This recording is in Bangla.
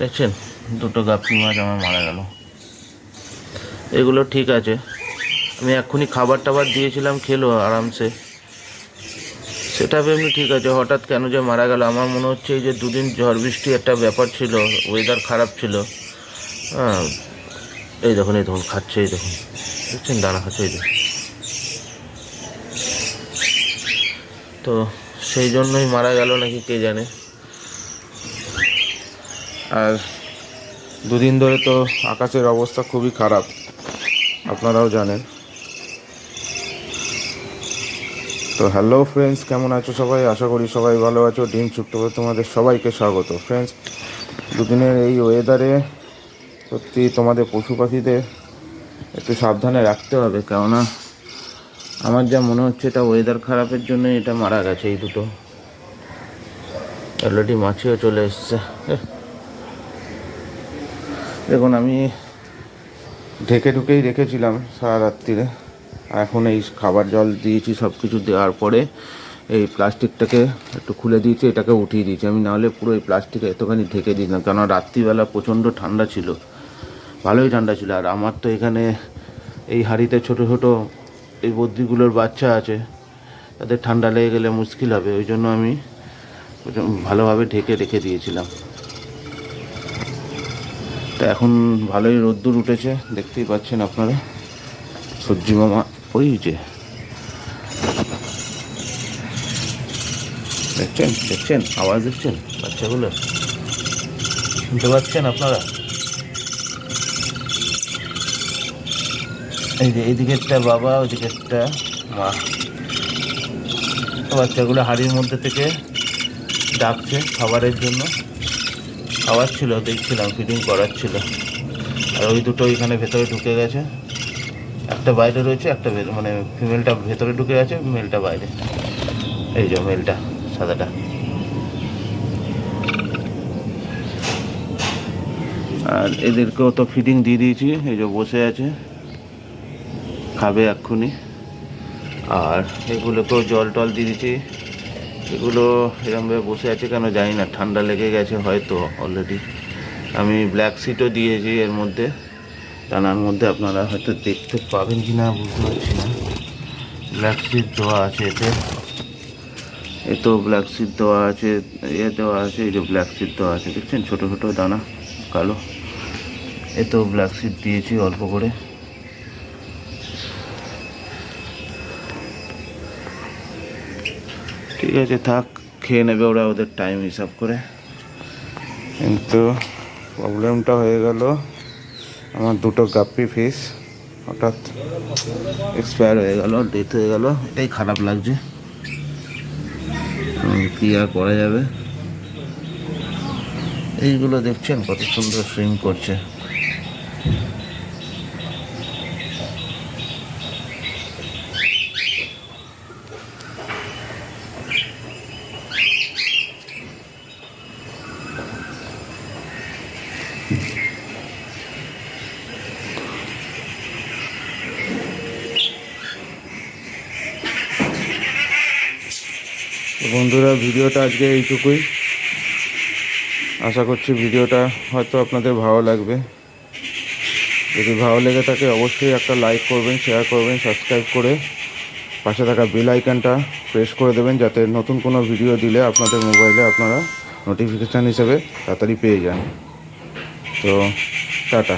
দেখছেন, দুটো গাপ্পি মাছ আমার মারা গেল। এগুলো ঠিক আছে। আমি এক্ষুনি খাবার টাবার দিয়েছিলাম, খেলো আরামসে। সেটা এমনি ঠিক আছে, হঠাৎ কেন যে মারা গেল? আমার মনে হচ্ছে এই যে দুদিন ঝড় বৃষ্টি একটা ব্যাপার ছিল ওয়েদার খারাপ ছিল। হ্যাঁ এই দেখুন এই দেখুন, খাচ্ছে, এই দেখুন। দেখছেন দানা খাচ্ছে, এই দেখুন তো সেই জন্যই মারা গেল নাকি কে জানে? আর দুদিন ধরে তো আকাশের অবস্থা খুবই খারাপ, আপনারাও জানেন। তো হ্যালো ফ্রেন্ডস কেমন আছো সবাই? আশা করি সবাই ভালো আছো। ডিম শুক্রবার তোমাদের সবাইকে স্বাগত। ফ্রেন্ডস দুদিনের এই ওয়েদারে সত্যি তোমাদের পশু পাখিদের একটু সাবধানে রাখতে হবে, কেননা আমার যা মনে হচ্ছে এটা ওয়েদার খারাপের জন্য এটা মারা গেছে এই দুটো। অলরেডি মাছিও চলে এসছে। দেখুন, আমি ঢেকে ঢুকেই রেখেছিলাম সারা রাত্রিরে। আর এখন এই খাবার জল দিয়েছি সব কিছু দেওয়ার পরে এই প্লাস্টিকটাকে একটু খুলে দিয়েছি, এটাকে উঠিয়ে দিয়েছি। আমি নাহলে পুরো এই প্লাস্টিকে এতখানি ঢেকে দিয়েছিলাম কেন রাত্রিবেলা প্রচণ্ড ঠান্ডা ছিল। ভালোই ঠান্ডা ছিল। আর আমার তো এখানে এই হাঁড়িতে ছোট ছোট এই বদ্রিগুলোর বাচ্চা আছে, তাদের ঠান্ডা লেগে গেলে মুশকিল হবে। ওই জন্য আমি ভালোভাবে ঢেকে রেখে দিয়েছিলাম। তা এখন ভালোই রোদ্দুর উঠেছে, দেখতেই পাচ্ছেন আপনারা। সবজি মামা, ওই যে। দেখছেন? দেখছেন? আওয়াজ দেখছেন বাচ্চাগুলো? শুনতে পাচ্ছেন আপনারা? এই যে, এইদিকেরটা বাবা, ওইদিকেরটা মা। বাচ্চাগুলো হাড়ির মধ্যে থেকে ডাকছে খাবারের জন্য। খাওয়াচ্ছিল, দেখছিলাম ফিডিং করাচ্ছিল। আর ওই দুটো এখানে ভেতরে ঢুকে গেছে। একটা বাইরে রয়েছে, একটা মানে ফিমেলটা ভেতরে ঢুকে গেছে মেলটা বাইরে। এই যে মেলটা সাদাটা। আর এদেরকেও তো ফিডিং দিয়ে দিয়েছি, এই যে বসে আছে। খাবে এক্ষুনি। আর এগুলোকেও জল টল দিয়ে দিয়েছি। এগুলো এরমভাবে বসে আছে কেন জানি না, ঠান্ডা লেগে গেছে হয়তো অলরেডি আমি ব্ল্যাক সিটও দিয়েছি এর মধ্যে, টানার মধ্যে আপনারা হয়তো দেখতে পাবেন কি না বুঝতে পারছি না। ব্ল্যাক সিট দেওয়া আছে এতে, এতেও ব্ল্যাক সিট দেওয়া আছে, এ দেওয়া আছে, এই যে ব্ল্যাক সিট দেওয়া আছে, দেখছেন ছোটো ছোটো দানা, কালো। এতেও ব্ল্যাক সিট দিয়েছি অল্প করে। ঠিক আছে, থাক, খেয়ে নেবে ওরা ওদের টাইম হিসাব করে। কিন্তু প্রবলেমটা হয়ে গেল। আমার দুটো গাপ্পি ফিস হঠাৎ এক্সপায়ার হয়ে গেল ডেথ হয়ে গেল। এটাই খারাপ লাগছে। কী আর করা যাবে? এইগুলো দেখছেন কত সুন্দর সুইং করছে। বন্ধুরা, ভিডিওটা আজকে এইটুকুই। আশা করছি ভিডিওটা হয়তো আপনাদের ভালো লাগবে। যদি ভালো লেগে থাকে, অবশ্যই একটা লাইক করবেন, শেয়ার করবেন, সাবস্ক্রাইব করে পাশে থাকা বেল আইকনটা প্রেস করে দেবেন, যাতে নতুন কোনো ভিডিও দিলে আপনাদের মোবাইলে আপনারা নোটিফিকেশান হিসেবে তাড়াতাড়ি পেয়ে যান। তো, টাটা।